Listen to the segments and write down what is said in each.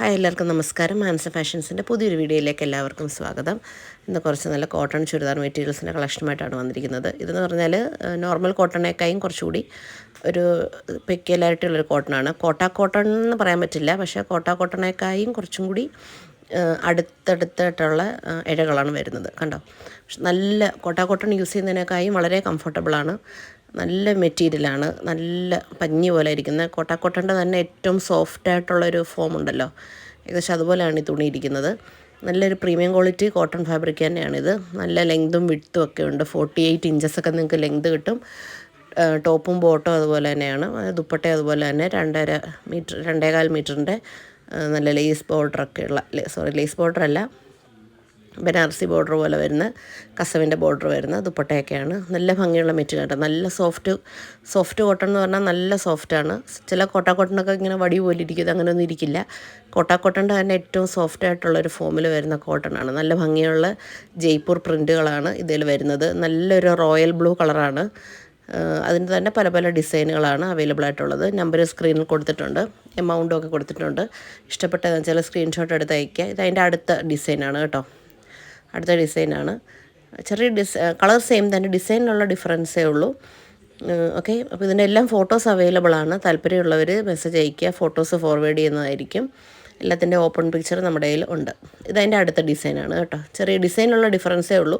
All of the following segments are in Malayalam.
ഹായ് എല്ലാവർക്കും നമസ്കാരം. മാൻസ ഫാഷൻസിന്റെ പുതിയൊരു വീഡിയോയിലേക്ക് എല്ലാവർക്കും സ്വാഗതം. ഇന്ന് കുറച്ച് നല്ല കോട്ടൺ ചുരിദാർ മെറ്റീരിയൽസിന്റെ കളക്ഷനുമായിട്ടാണ് വന്നിരിക്കുന്നത്. ഇതെന്ന് പറഞ്ഞാൽ നോർമൽ കോട്ടണേക്കായും കുറച്ചുകൂടി ഒരു പെക്യലായിട്ടുള്ളൊരു കോട്ടണാണ് കോട്ട കോട്ടൺ എന്ന് പറയാൻ പറ്റില്ല. പക്ഷേ കോട്ട കോട്ടണേക്കായും കുറച്ചും കൂടി അടുത്തടുത്തായിട്ടുള്ള ഇഴകളാണ് വരുന്നത്. കണ്ടോ? നല്ല കോട്ട കോട്ടൺ യൂസ് ചെയ്യുന്നതിനേക്കായും വളരെ കംഫർട്ടബിളാണ് നല്ല മെറ്റീരിയലാണ് നല്ല പഞ്ഞി പോലെ ഇരിക്കുന്ന കോട്ടാക്കോട്ടന്റെ തന്നെ ഏറ്റവും സോഫ്റ്റ് ആയിട്ടുള്ളൊരു ഫോം ഉണ്ടല്ലോ. ഏകദേശം അതുപോലെയാണ് ഈ തുണി ഇരിക്കുന്നത്. നല്ലൊരു പ്രീമിയം ക്വാളിറ്റി കോട്ടൺ ഫാബ്രിക് തന്നെയാണിത് നല്ല ലെങ്തും വിട്ടും ഒക്കെ ഉണ്ട്. ഫോർട്ടി എയ്റ്റ് ഇഞ്ചസൊക്കെ നിങ്ങൾക്ക് ലെങ്ത് കിട്ടും. ടോപ്പും ബോട്ടും അതുപോലെ തന്നെയാണ്. ദുപ്പട്ട അതുപോലെ തന്നെ രണ്ടര മീറ്റർ രണ്ടേകാൽ മീറ്ററിന്റെ നല്ല ലേസ് ബോർഡറൊക്കെ ഉള്ള സോറി ലേസ് ബോർഡർ അല്ല ബനാറസി ബോർഡർ പോലെ വരുന്ന കസവിന്റെ ബോർഡർ വരുന്ന ദുപ്പട്ടയൊക്കെയാണ്. നല്ല ഭംഗിയുള്ള മെറ്റീരിയൽ കേട്ടോ നല്ല സോഫ്റ്റ് സോഫ്റ്റ് കോട്ടൺ എന്ന് പറഞ്ഞാൽ നല്ല സോഫ്റ്റാണ്. ചില കോട്ടാ കോട്ടണൊക്കെ ഇങ്ങനെ വടി പോലെ ഇരിക്കുന്നത് അങ്ങനെയൊന്നും ഇരിക്കില്ല. കോട്ടാ കോട്ടന്റെ തന്നെ ഏറ്റവും സോഫ്റ്റ് ആയിട്ടുള്ളൊരു ഫോമിൽ വരുന്ന കോട്ടണാണ് നല്ല ഭംഗിയുള്ള ജയ്പൂർ പ്രിന്റുകളാണ് ഇതിൽ വരുന്നത്. നല്ലൊരു റോയൽ ബ്ലൂ കളറാണ്. അതിന്റെ തന്നെ പല പല ഡിസൈനുകളാണ് അവൈലബിൾ ആയിട്ടുള്ളത്. നമ്പർ സ്ക്രീനിൽ കൊടുത്തിട്ടുണ്ട്. എമൗണ്ടും ഒക്കെ കൊടുത്തിട്ടുണ്ട്. ഇഷ്ടപ്പെട്ടതെന്ന് വെച്ചാൽ സ്ക്രീൻഷോട്ട് എടുത്ത് അയയ്ക്കുക. ഇത് അതിന്റെ അടുത്ത ഡിസൈനാണ് കേട്ടോ. അടുത്ത ഡിസൈനാണ്. ചെറിയ ഡിസ് കളർ സെയിം തന്നെ ഡിസൈനിലുള്ള ഡിഫറൻസേ ഉള്ളൂ. ഓക്കെ. അപ്പോൾ ഇതിന്റെ എല്ലാം ഫോട്ടോസ് അവൈലബിൾ ആണ്. താല്പര്യമുള്ളവർ മെസ്സേജ് അയയ്ക്കുക. ഫോട്ടോസ് ഫോർവേഡ് ചെയ്യുന്നതായിരിക്കും. എല്ലാത്തിന്റെ ഓപ്പൺ പിക്ചർ നമ്മുടെ കയ്യിൽ ഉണ്ട്. ഇതതിന്റെ അടുത്ത ഡിസൈനാണ് കേട്ടോ. ചെറിയ ഡിസൈനിലുള്ള ഡിഫറൻസേ ഉള്ളൂ.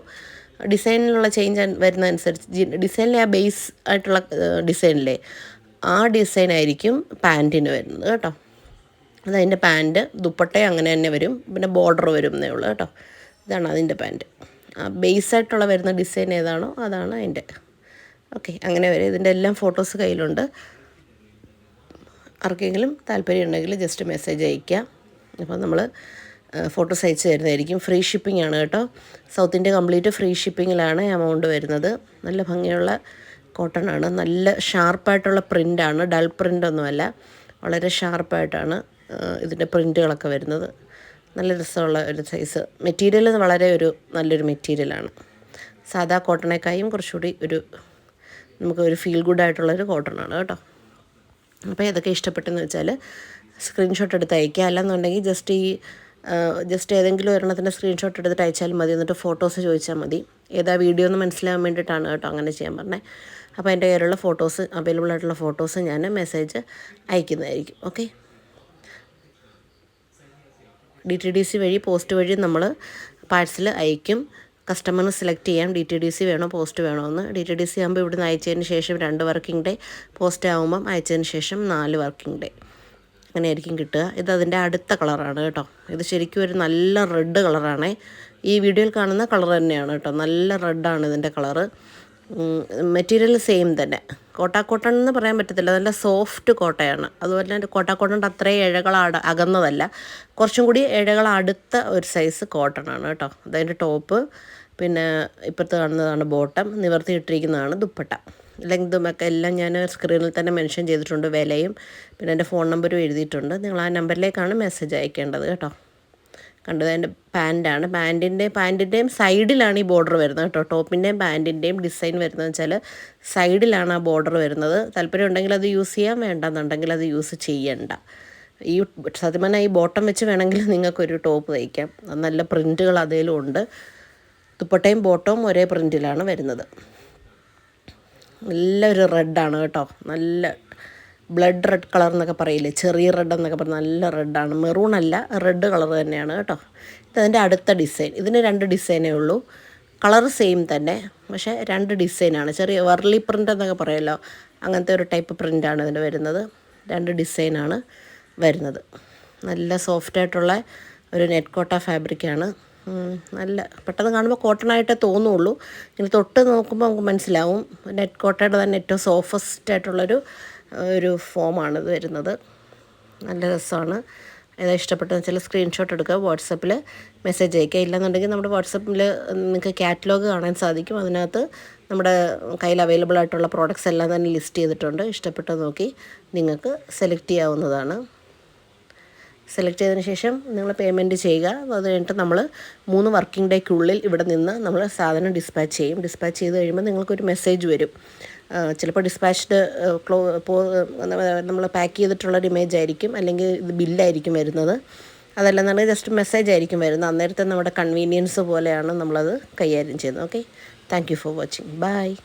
ഡിസൈനിലുള്ള ചേഞ്ച് വരുന്ന അനുസരിച്ച് ഡിസൈനിലെ ആ ബേസ് ആയിട്ടുള്ള ഡിസൈനിലെ ആ ഡിസൈൻ ആയിരിക്കും പാന്റിന് വരുന്നത് കേട്ടോ. അതതിന്റെ പാന്റ് ദുപ്പട്ടയും അങ്ങനെ തന്നെ വരും. പിന്നെ ബോർഡർ വരും എന്നേ ഉള്ളൂ കേട്ടോ. ഇതാണ് അതിന്റെ പാന്റ് ബേസായിട്ടുള്ള വരുന്ന ഡിസൈൻ ഏതാണോ അതാണ് അതിന്റെ. ഓക്കെ അങ്ങനെ വരെ. ഇതിന്റെ എല്ലാം ഫോട്ടോസ് കയ്യിലുണ്ട്. ആർക്കെങ്കിലും താല്പര്യം ഉണ്ടെങ്കിൽ ജസ്റ്റ് മെസ്സേജ് അയക്കുക അപ്പോൾ നമ്മൾ ഫോട്ടോസ് അയച്ചു തരുന്നതായിരിക്കും. ഫ്രീ ഷിപ്പിംഗ് ആണ് കേട്ടോ. സൗത്ത് ഇന്ത്യ കംപ്ലീറ്റ് ഫ്രീ ഷിപ്പിങ്ങിലാണ് എമൗണ്ട് വരുന്നത്. നല്ല ഭംഗിയുള്ള കോട്ടൺ ആണ്. നല്ല ഷാർപ്പായിട്ടുള്ള പ്രിന്റാണ് ഡൾ പ്രിന്റ് ഒന്നുമല്ല. വളരെ ഷാർപ്പായിട്ടാണ് ഇതിന്റെ പ്രിന്റുകളൊക്കെ വരുന്നത്. നല്ല രസമുള്ള ഒരു സൈസ് മെറ്റീരിയൽ വളരെ ഒരു നല്ലൊരു മെറ്റീരിയലാണ് സാധാ കോട്ടണേക്കായും കുറച്ചുകൂടി ഒരു നമുക്ക് ഒരു ഫീൽ ഗുഡ് ആയിട്ടുള്ളൊരു കോട്ടണാണ് കേട്ടോ. അപ്പോൾ ഏതൊക്കെ ഇഷ്ടപ്പെട്ടെന്ന് വെച്ചാൽ സ്ക്രീൻഷോട്ട് എടുത്ത് അയക്കുക അല്ലെന്നുണ്ടെങ്കിൽ ജസ്റ്റ് ഈ ജസ്റ്റ് ഏതെങ്കിലും ഒരെണ്ണത്തിന്റെ സ്ക്രീൻഷോട്ട് എടുത്തിട്ട് അയച്ചാൽ മതി. എന്നിട്ട് ഫോട്ടോസ് ചോദിച്ചാൽ മതി. ഏതാ വീഡിയോ എന്ന് മനസ്സിലാകാൻ വേണ്ടിയിട്ടാണ് കേട്ടോ അങ്ങനെ ചെയ്യാൻ പറഞ്ഞത് അപ്പോൾ എന്റെ കയ്യിലുള്ള ഫോട്ടോസ് അവൈലബിൾ ആയിട്ടുള്ള ഫോട്ടോസ് ഞാൻ message അയക്കുന്നതായിരിക്കും. Okay D T D C വഴി പോസ്റ്റ് വഴി നമ്മൾ പാഴ്സൽ അയക്കും. കസ്റ്റമറിന് സെലക്ട് ചെയ്യാം. ഡി ടി ഡി സി വേണോ പോസ്റ്റ് വേണോ എന്ന്. ഡി ടി ഡി സി ആകുമ്പോൾ ഇവിടുന്ന് അയച്ചതിന് ശേഷം രണ്ട് വർക്കിംഗ് ഡേ. പോസ്റ്റ് ആകുമ്പം അയച്ചതിന് ശേഷം നാല് വർക്കിംഗ് ഡേ. അങ്ങനെ ആയിരിക്കും കിട്ടുക. ഇത് അതിന്റെ അടുത്ത കളറാണ് കേട്ടോ. ഇത് ശരിക്കും ഒരു നല്ല റെഡ് കളറാണ്. ഈ വീഡിയോയിൽ കാണുന്ന കളർ തന്നെയാണ് കേട്ടോ. നല്ല റെഡാണ് ഇതിന്റെ കളറ്. മെറ്റീരിയൽ സെയിം തന്നെ. കോട്ടാക്കോട്ടൺ എന്ന് പറയാൻ പറ്റത്തില്ല. നല്ല സോഫ്റ്റ് കോട്ടയാണ്. അതുപോലെ തന്നെ കോട്ടാക്കോട്ടന്റെ അത്രയും ഇഴകൾ അകന്നതല്ല. കുറച്ചും കൂടി ഇഴകൾ അടുത്ത ഒരു സൈസ് കോട്ടണാണ് കേട്ടോ. അതതിന്റെ ടോപ്പ് പിന്നെ ഇപ്പുറത്ത് കാണുന്നതാണ് ബോട്ടം നിവർത്തിയിട്ടിരിക്കുന്നതാണ് ദുപ്പട്ട. ലെങ്തും ഒക്കെ എല്ലാം ഞാൻ സ്ക്രീനിൽ തന്നെ മെൻഷൻ ചെയ്തിട്ടുണ്ട് വിലയും പിന്നെ എന്റെ ഫോൺ നമ്പറും എഴുതിയിട്ടുണ്ട്. നിങ്ങൾ ആ നമ്പറിലേക്കാണ് മെസ്സേജ് അയക്കേണ്ടത് കേട്ടോ. കണ്ടത് അതിന്റെ പാന്റാണ് പാന്റിന്റെ പാന്റിന്റെയും സൈഡിലാണ് ഈ ബോർഡർ വരുന്നത് കേട്ടോ. ടോപ്പിന്റെയും പാന്റിന്റെയും ഡിസൈൻ വരുന്നത് വെച്ചാൽ സൈഡിലാണ് ആ ബോർഡർ വരുന്നത്. താല്പര്യം ഉണ്ടെങ്കിൽ അത് യൂസ് ചെയ്യാൻ വേണ്ടെന്നുണ്ടെങ്കിൽ അത് യൂസ് ചെയ്യണ്ട. ഈ സത്യം പറഞ്ഞാൽ ഈ ബോട്ടം വെച്ച് വേണമെങ്കിൽ നിങ്ങൾക്കൊരു ടോപ്പ് തയ്ക്കാം. നല്ല പ്രിന്റുകൾ അതേലും ഉണ്ട്. ദുപ്പട്ടയും ബോട്ടവും ഒരേ പ്രിന്റിലാണ് വരുന്നത്. നല്ലൊരു റെഡാണ് കേട്ടോ. നല്ല ബ്ലഡ് റെഡ് കളർ എന്നൊക്കെ പറയില്ലേ? ചെറിയ റെഡ് എന്നൊക്കെ പറഞ്ഞാൽ നല്ല റെഡാണ് മെറൂൺ അല്ല റെഡ് കളർ തന്നെയാണ് കേട്ടോ. ഇതതിന്റെ അടുത്ത ഡിസൈൻ ഇതിന് രണ്ട് ഡിസൈനേ ഉള്ളൂ. കളർ സെയിം തന്നെ പക്ഷേ രണ്ട് ഡിസൈനാണ് ചെറിയ വർലി പ്രിന്റ് എന്നൊക്കെ പറയുമല്ലോ അങ്ങനത്തെ ഒരു ടൈപ്പ് പ്രിന്റാണ് ഇതിന് വരുന്നത്. രണ്ട് ഡിസൈനാണ് വരുന്നത്. നല്ല സോഫ്റ്റായിട്ടുള്ള ഒരു നെറ്റ് കോട്ട ഫാബ്രിക്കാണ് നല്ല പെട്ടെന്ന് കാണുമ്പോൾ കോട്ടൺ ആയിട്ടേ തോന്നുള്ളൂ. ഇങ്ങനെ തൊട്ട് നോക്കുമ്പോൾ നമുക്ക് മനസ്സിലാവും. നെറ്റ് കോട്ടയുടെ തന്നെ ഏറ്റവും സോഫസ്റ്റ് ആയിട്ടുള്ളൊരു ഒരു ഫോമാണ് ഇത് വരുന്നത്. നല്ല രസമാണ്. ഏതാ ഇഷ്ടപ്പെട്ടതെന്ന് വെച്ചാൽ സ്ക്രീൻഷോട്ട് എടുക്കുക. വാട്സപ്പിൽ മെസ്സേജ് അയക്കുക. ഇല്ലെന്നുണ്ടെങ്കിൽ നമ്മുടെ വാട്സപ്പിൽ നിങ്ങൾക്ക് കാറ്റലോഗ് കാണാൻ സാധിക്കും. അതിനകത്ത് നമ്മുടെ കയ്യിൽ അവൈലബിൾ ആയിട്ടുള്ള പ്രോഡക്റ്റ്സ് എല്ലാം തന്നെ ലിസ്റ്റ് ചെയ്തിട്ടുണ്ട്. ഇഷ്ടപ്പെട്ടത് നോക്കി നിങ്ങൾക്ക് സെലക്ട് ചെയ്യാവുന്നതാണ്. സെലക്ട് ചെയ്തതിന് ശേഷം നിങ്ങൾ പേയ്മെന്റ് ചെയ്യുക. അത് കഴിഞ്ഞിട്ട് നമ്മൾ മൂന്ന് വർക്കിംഗ് ഡേക്കുള്ളിൽ ഇവിടെ നിന്ന് നമ്മൾ സാധനം ഡിസ്പാച്ച് ചെയ്യും. ഡിസ്പാച്ച് ചെയ്ത് കഴിയുമ്പോൾ നിങ്ങൾക്കൊരു മെസ്സേജ് വരും. ചിലപ്പോൾ ഡിസ്പാച്ച്ഡ് ക്ലോ പോ നമ്മൾ പാക്ക് ചെയ്തിട്ടുള്ളൊരു ഇമേജ് ആയിരിക്കും അല്ലെങ്കിൽ ഇത് ബില്ലായിരിക്കും വരുന്നത്. അതല്ലെന്നുണ്ടെങ്കിൽ ജസ്റ്റ് മെസ്സേജ് ആയിരിക്കും വരുന്നത്. അന്നേരത്തെ നമ്മുടെ കൺവീനിയൻസ് പോലെയാണ് നമ്മളത് കൈകാര്യം ചെയ്യുന്നത്. Okay thank you for watching bye